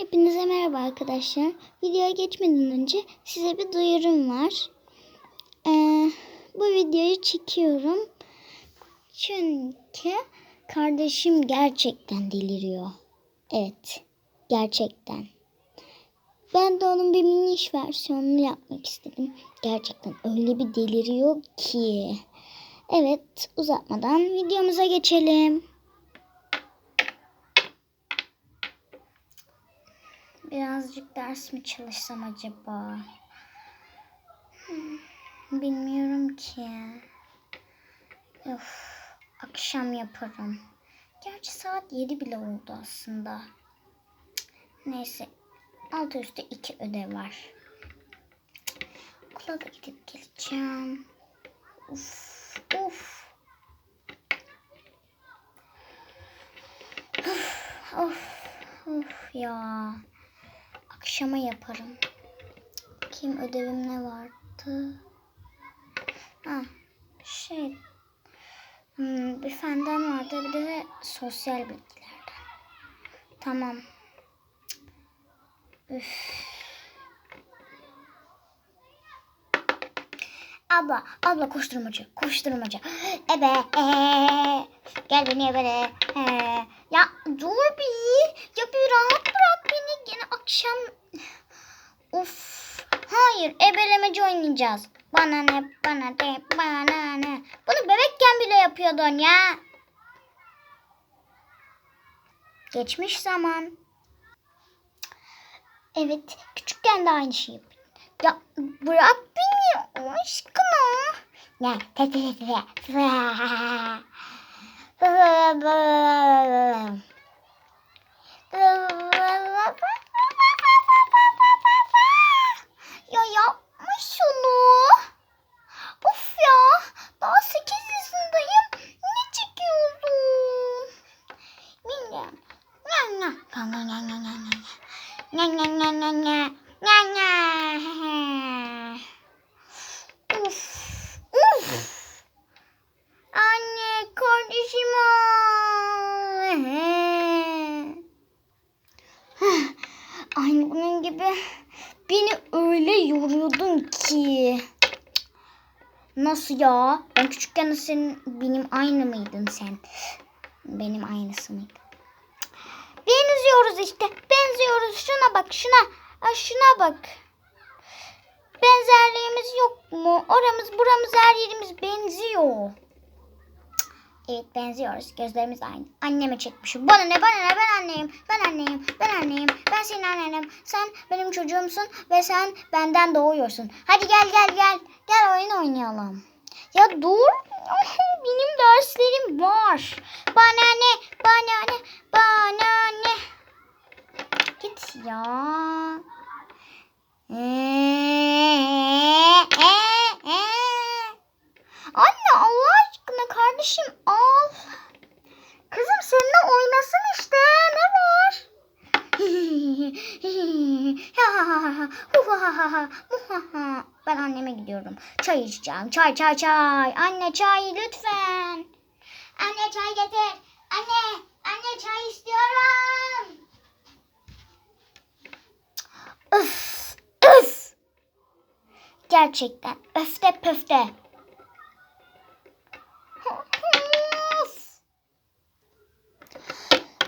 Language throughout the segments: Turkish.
Hepinize merhaba arkadaşlar. Videoya geçmeden önce size bir duyurum var. Ee, bu videoyu çekiyorum. Çünkü kardeşim gerçekten deliriyor. Evet, gerçekten. Ben de onun bir miniş versiyonunu yapmak istedim. Gerçekten öyle bir deliriyor ki. Evet, uzatmadan videomuza geçelim. Birazcık ders mi çalışsam acaba? Hmm, Bilmiyorum ki. Of, akşam yaparım. Gerçi saat 7 bile oldu aslında. Neyse. Altı üstü iki ödev var. Okula da gidip geleceğim. Uf, uf. Of, of, of ya. Akşama yaparım. Kim ödevim ne vardı? Ha, şey. Hmm, bir fenden vardı bir de sosyal bilgilerden. Tamam. Üf. Abla, abla koşturmacı, koşturmacı. Ebe, ee, gel beni ebele. Ee, ya dur bir, ya bir rahat bırak beni. Yine akşam. Of, hayır ebelemeci oynayacağız. Bana ne, bana de, bana ne. Bunu bebekken bile yapıyordun ya. Geçmiş zaman. Evet, küçükken de aynı şeyi yapıyordum. Ya bırak beni aşkına. Ne? Te te te te. Nya nya. Nya nya nya nya nya nya. Nya nya nya nya. Anne kardeşim. Aynı bunun gibi beni öyle yoruyordun ki. Nasıl ya? Ben küçükken senin benim aynı mıydın sen? Benim aynısı mıydın? Benziyoruz işte. Benziyoruz. Şuna bak şuna. Ay şuna bak. Benzerliğimiz yok mu? Oramız buramız her yerimiz benziyor. Evet benziyoruz. Gözlerimiz aynı. Anneme çekmişim. Bana ne bana ne ben anneyim. Ben anneyim. Ben anneyim. Ben senin annenim. Sen benim çocuğumsun ve sen benden doğuyorsun. Hadi gel gel gel. Gel oyun oynayalım. Ya dur. Benim derslerim var. Bana ne? Bana ne? Bana ne? Git ya. Anne Allah aşkına kardeşim al. Kızım seninle oynasın işte. Ne var? Ben anneme gidiyorum. Çay içeceğim. Çay çay çay. Anne çay lütfen. Anne çay getir. Anne, anne çay istiyorum. Öf, öf. Gerçekten öfte pöfte.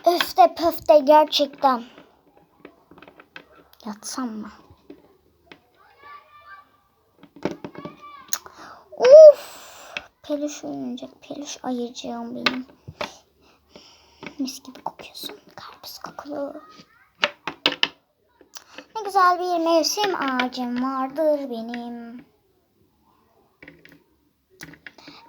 Öfte pöfte gerçekten. Yatsam mı? Uf. Peluş oynayacak. Peluş ayıracağım benim. Mis gibi kokuyorsun. Karpuz kokulu. Ne güzel bir mevsim ağacım vardır benim.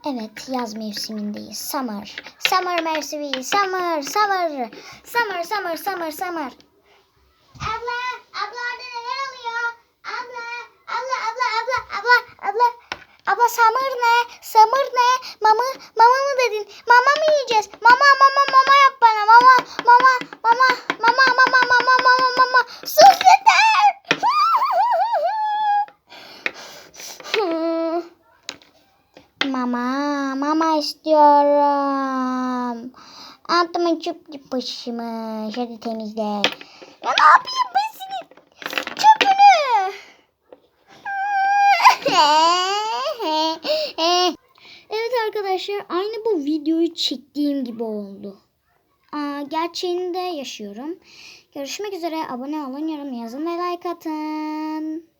Evet yaz mevsimindeyiz. Summer. Summer mevsimi. Summer. Summer. Summer. Summer. Summer. Summer. Abla Abla samır ne? Samır ne? Mama, mama mı dedin? Mama mı yiyeceğiz? Mama, mama, mama yap bana. Mama, mama, mama, mama, mama, mama, mama, mama. Sus yeter. mama, mama istiyorum. Altımın çöp başımı. Hadi temizle. Ya ne yapayım? evet arkadaşlar aynı bu videoyu çektiğim gibi oldu. Aa, gerçeğini de yaşıyorum. Görüşmek üzere. Abone olun, yorum yazın ve like atın.